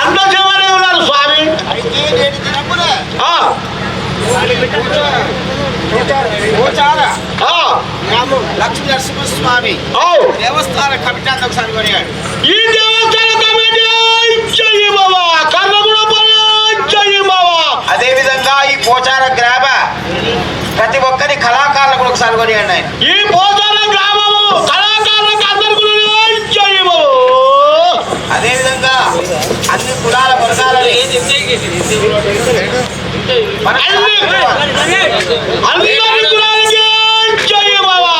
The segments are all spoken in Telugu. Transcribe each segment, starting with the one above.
అంత సేవలే ఉన్నారు స్వామి. లక్ష్మీ నరసింహస్వామి ఔ. దేవస్థాన కమిటీ అంతా ఒకసారి కొనియాడు ఈ దేవస్థాన కమిటీ చెయ్యి బాబా చెయ్యి బాబా అదే విధంగా ఈ పోచార గ్రామ ప్రతి ఒక్కరి కళాకారులకు ఒకసారి కొనియండి ఆయన. ఈ పోతాల గ్రామము కళాకారులకు అందరికీ చెయ్యి బాబు అదే విధంగా అన్ని కులాల వర్గాలని మన అన్ని అందరి కులాలకి చెయ్యి బాబా ఈరమత నియోజకవర్గానికి చెయ్యి బాబా.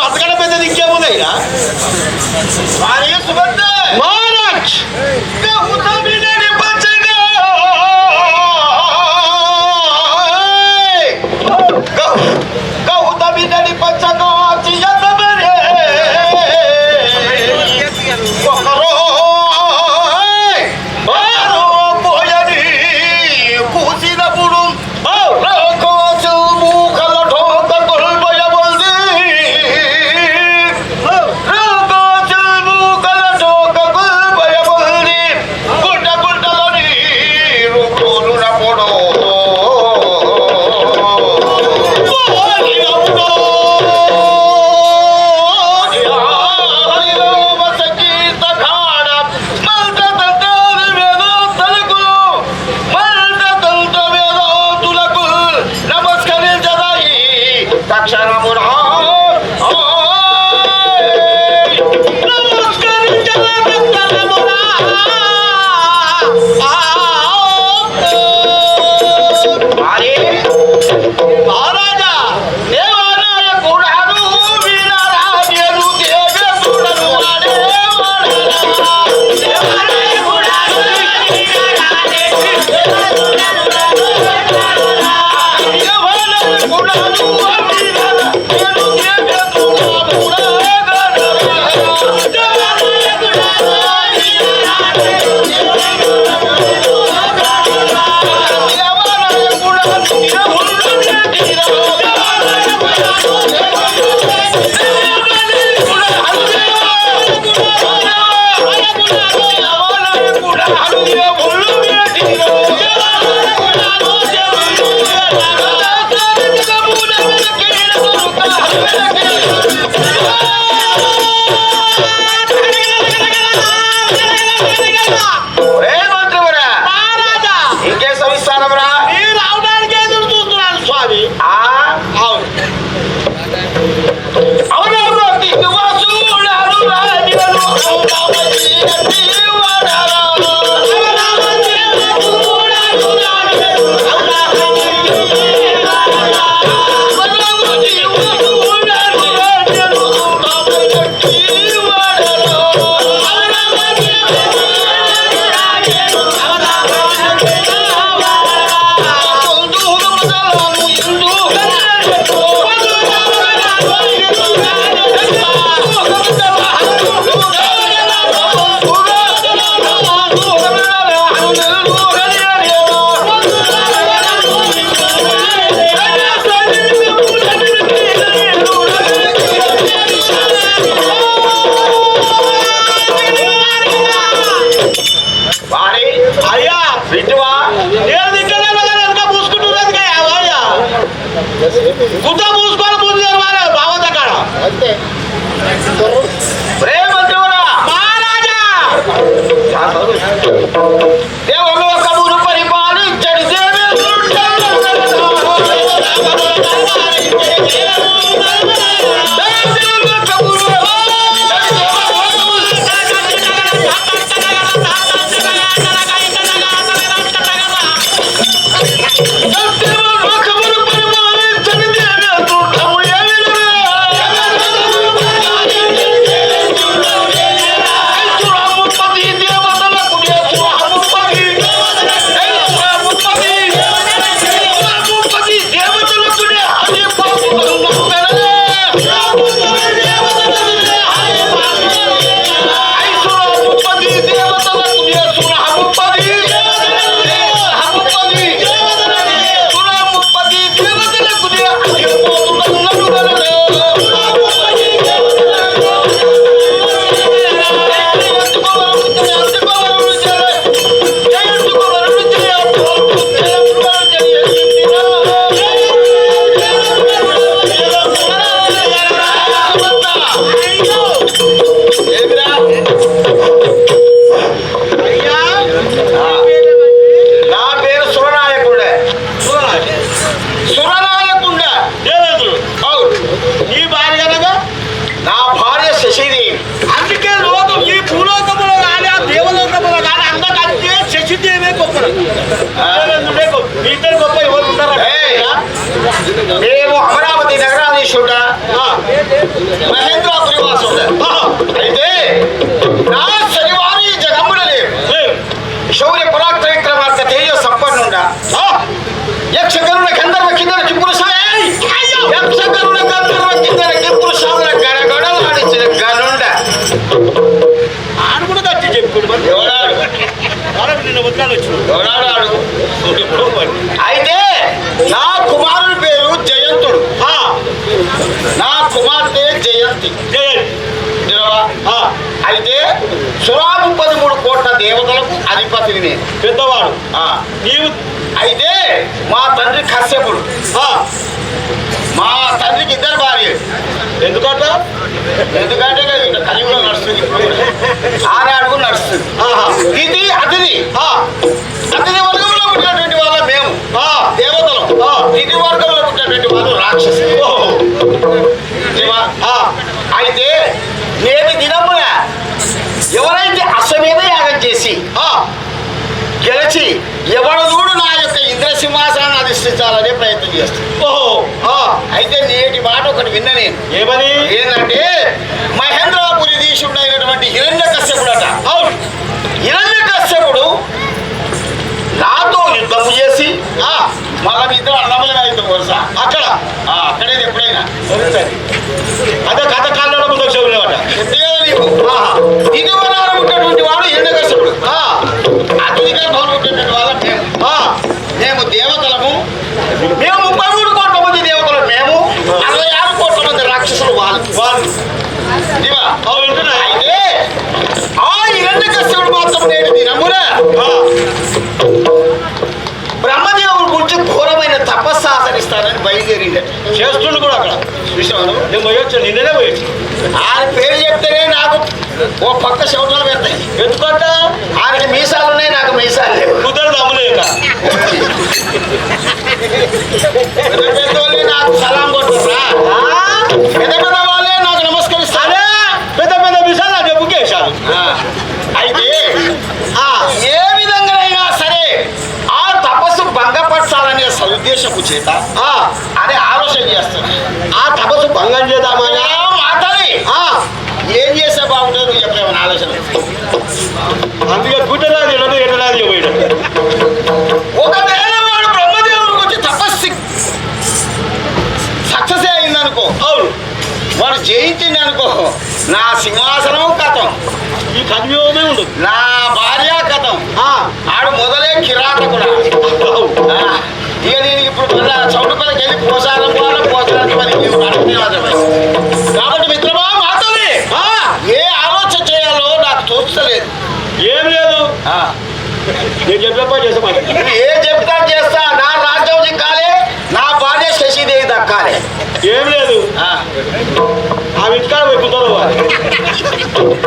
అంతకంటే పెద్దది ఇంకేముందయ్యా వారి సుగంధ మహారాజ్! আমার గుడ్డ మూసుకొని ముందు తెరవాలి భావత కాడ అంతే. రే మహారాజా! నేను అమరావతి నగరాధీశుడా మహేంద్రాపురి వాసుడా అయితే నా శనివారం ఈ జగమ్మున లేవు శౌర్య పరాక్రమ విక్రమార్క తేజ సంపన్నుండా యక్ష గరుడ గంధర్వ కిందర కిపురుషాయ యక్ష గరుడ గంధర్వ కిందర కిపురుషాల గడగడలాడించిన గనుండ అయితే నా కుమారుని పేరు జయంతుడు. నా కుమార్తె జయంతి? అయితే సురాము పదమూడు కోట్ల దేవతలకు అధిపతిని నేను. పెద్దవాడు. నీవు అయితే మా తండ్రి కశ్యపుడు. మా తండ్రికి ఇద్దరు భార్య ఎందుకంట? ఎందుకంటే కలియుగం నడుస్తుంది. ఆనాడు నడుస్తుంది. ఇది అతిథి. అతిథి వర్గంలో పుట్టినటువంటి వాళ్ళ మేము. దేవతలు. ఇది వర్గంలో పుట్టినటువంటి వాళ్ళు రాక్షసులు. అయితే నేటి దినమున ఎవరైతే అశ్వమేధ యాగం చేసి గెలిచి ఎవడు చూడు నా యొక్క ఇంద్ర సింహాసనాన్ని అధిష్ఠించాలనే ప్రయత్నం చేస్తాను ఓహో. అయితే నేటి మాట ఒకటి విన్న నేను. ఏమని? ఏంటంటే మహేంద్రపురి దీశుడైనటువంటి హిరణ్య కశ్యపుడట. అవును. హిరణ్య కశ్యపుడు నాతో యుద్ధము చేసి మళ్ళీ ఇద్దరు అన్నమయ్య అయితే వరుస అక్కడ. అక్కడేది ఎప్పుడైనా. అదే కథ కాలంలో ముందు నీకు ఆహా. బయలుదేరిందట చేస్తుండు కూడా అక్కడ. చూసాను నేను పోయొచ్చు నిన్ననే పోయొచ్చు ఆయన పేరు చెప్తేనే నాకు ఓ పక్క శవటాలు పెడతాయి. ఎందుకంట ఆయనకి మీసాలు ఉన్నాయి నాకు మీసాలు లేవు. కుదరదు అమ్ములేక పని చేసే ఏ చెప్తా చేస్తా నా రాజ్యం చిక్కాలి నా భార్య శశిదేవి దక్కాలి. ఏం లేదు. ఆ, ఇంటికాడ పోయి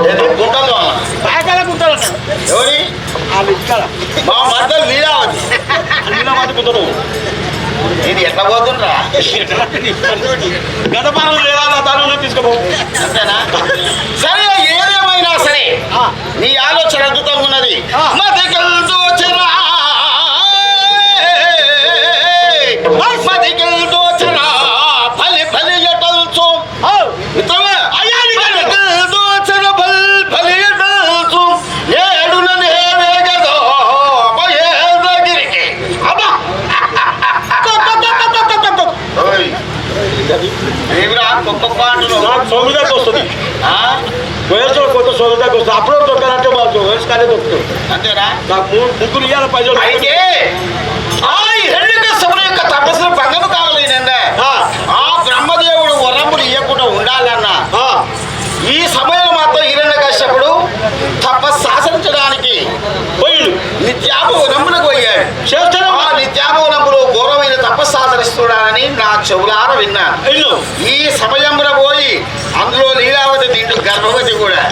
ఏది? గుంటలో బాగా కుదరదు ఎవరి? ఇంటికాడ మా మద్దలు లీలావతి అన్న మాట కుదరదు ఇది ఎట్లా పోతుండ్రా? గడపాలను లేదా నా దానిలో తీసుకోపో. అంతేనా? సరే ఏదేమైనా సరే. నీ ఆలోచన అద్భుతంగా ఉన్నది ఆ. దొరుకుతుంది అంతేనా? నాకు మూడు ముగ్గురు ఇవ్వాలి పైసలు అయితే ఆ హిరణ్య సముని యొక్క తపస్సును భంగము కావాలేనండి ఆ, బ్రహ్మదేవుడు వరములు ఇవ్వకుండా ఉండాలన్నా. ఆ, ఈ సమయంలో మాత్రం హిరణ్య కశ్యపుడు తపస్సు ఆచరించడానికి పోయిండు నిత్యాపవనములకు పోయాడు చేస్తాను ఆ నిత్యాపవనములు ఘోరమైన తపస్సు ఆచరిస్తున్నాడని నా చెవులార విన్నాను ఈ సమయంలో పోయి అందులో లీలావతి తింటూ గర్భవతి కూడా.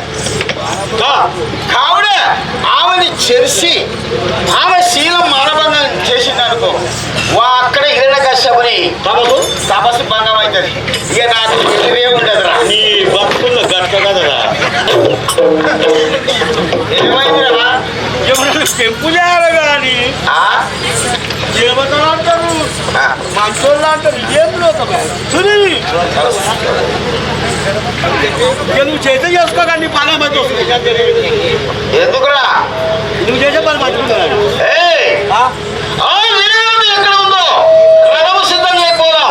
ఆమెని చెరిసి భావశీలం మానబంధం మానభంగం చేసింది అనుకో వా అక్కడ హిరణ కశ్యపుని తమకు తపస్సు భంగం అవుతుంది. ఇక నాకు తెలివే ఉండదురా. నీ భక్తుల్లో గట్ట కదరా? ఏమైందిరా? కానీ అంటారు మంచోళ్ళు అంటారు ఏం లోకమే? నువ్వు చేసే చేసుకోకండి పని మంది వస్తుంది ఎందుకురా? నువ్వు చేసే పని ఎక్కడ ఉందో రథము సిద్ధం చేయకపోదాం?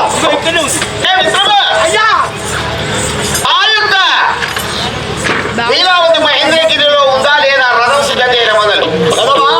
ఆ యొక్క లీలావతి మహేంద్రగిరిలో ఉందా లేదా రథం సిద్ధం చేయడం మొదలు రథమా?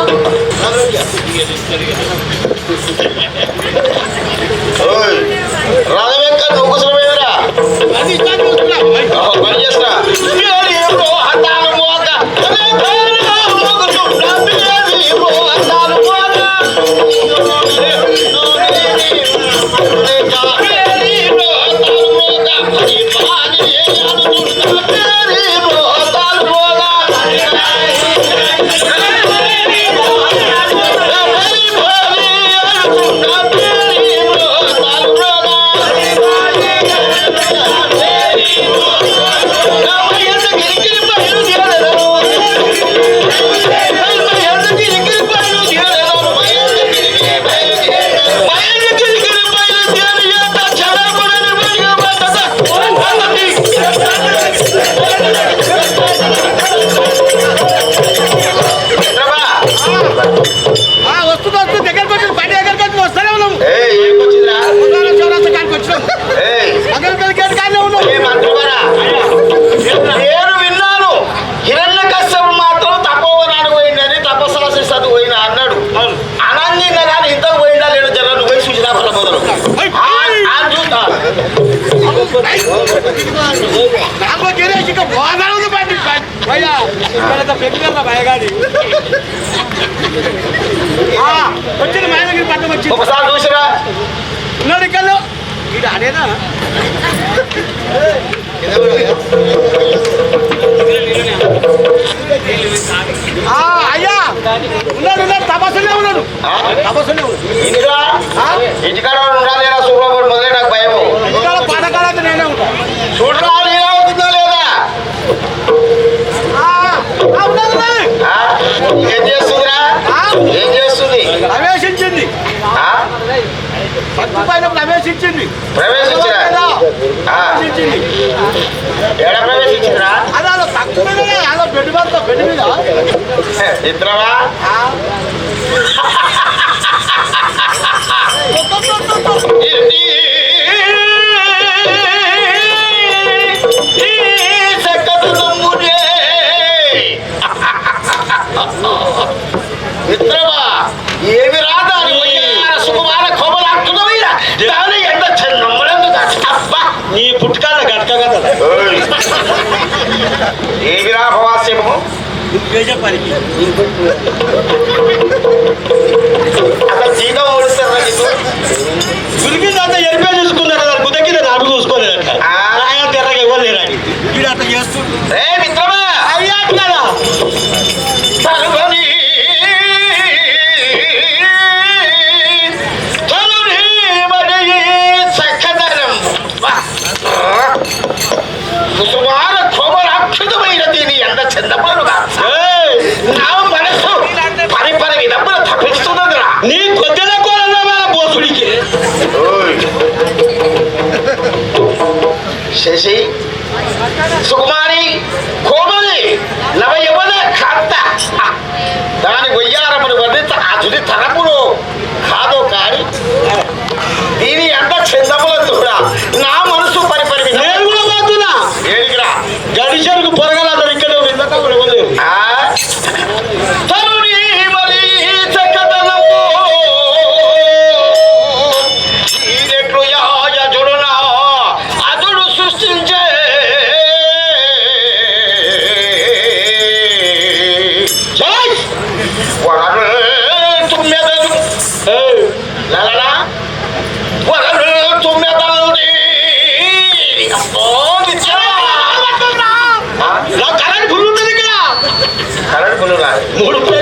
సోదరుడు వచ్చిన మాయనగిరి పట్టణం వచ్చి ఒకసారి చూసిరా. ఉన్నాడు ఇక్కడ ఇది అనేనా అయ్యా ఉన్నాడు ఉన్నాడు తపస్సునే ఉన్నాడు. తపస్సునే ఉన్నాడు. పైన ప్రవేశించింది. ప్రవేశించింది. అదే అలా తక్కువ అలా బెడ్ మీద బెడ్ మీద. ఇద్దరవా rapariga. শেষেই সুকুমারী 愚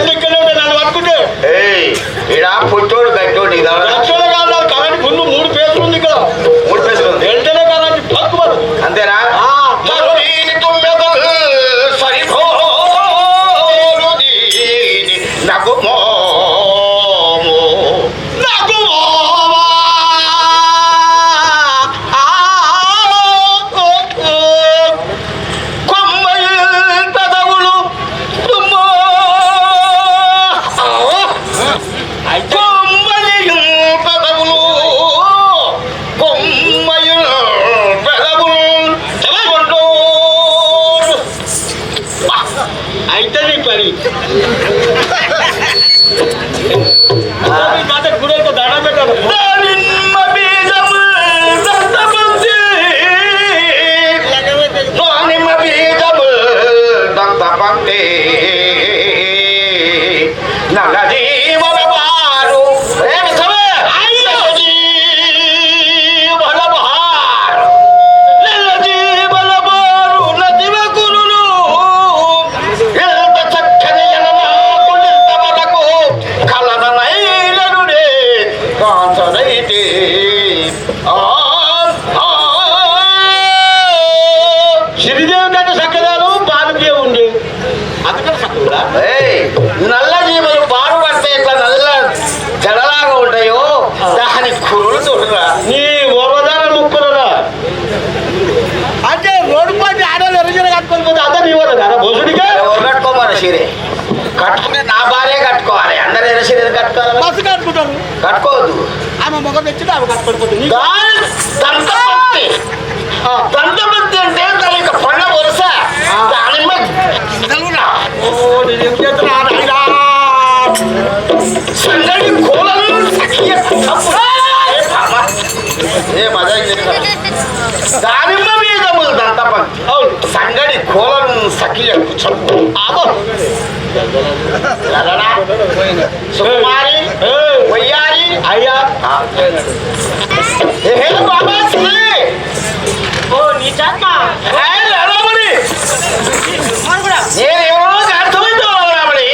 శ్రీదేవి కంటే చక్కదాను బాలుకే ఏయ్, నల్ల జీవులు బారు పడితే ఇట్లా నల్ల జడలాగా ఉంటాయో? దాని కురులు చూడరా. నీ ఓవదాన ముక్కులరా? అంటే రోడ్డు పట్టి ఆడవాళ్ళు ఎర్రజన కట్టుకొని పోతే అదే నీ బొసుడిగా ఎవరు కట్టుకోమని సీరే. కట్టుకుంటే నా భార్య కట్టుకోవాలి అందరు ఎర్ర సీరే కట్టుకోవాలి బస్సు కట్టుకుంటాను కట్టుకోవద్దు. ఆమె మొగ తెచ్చి ఆమె కట్టుకొని పోతుంది దానిమ్మ మీద దంతప సంగడి కోలను సఖియ సుకుమారి వయ్యారి అయ్యా బాబా ఓ నీ చర్మ నేను ఎవరో అర్థమైపోవాలి రాబడి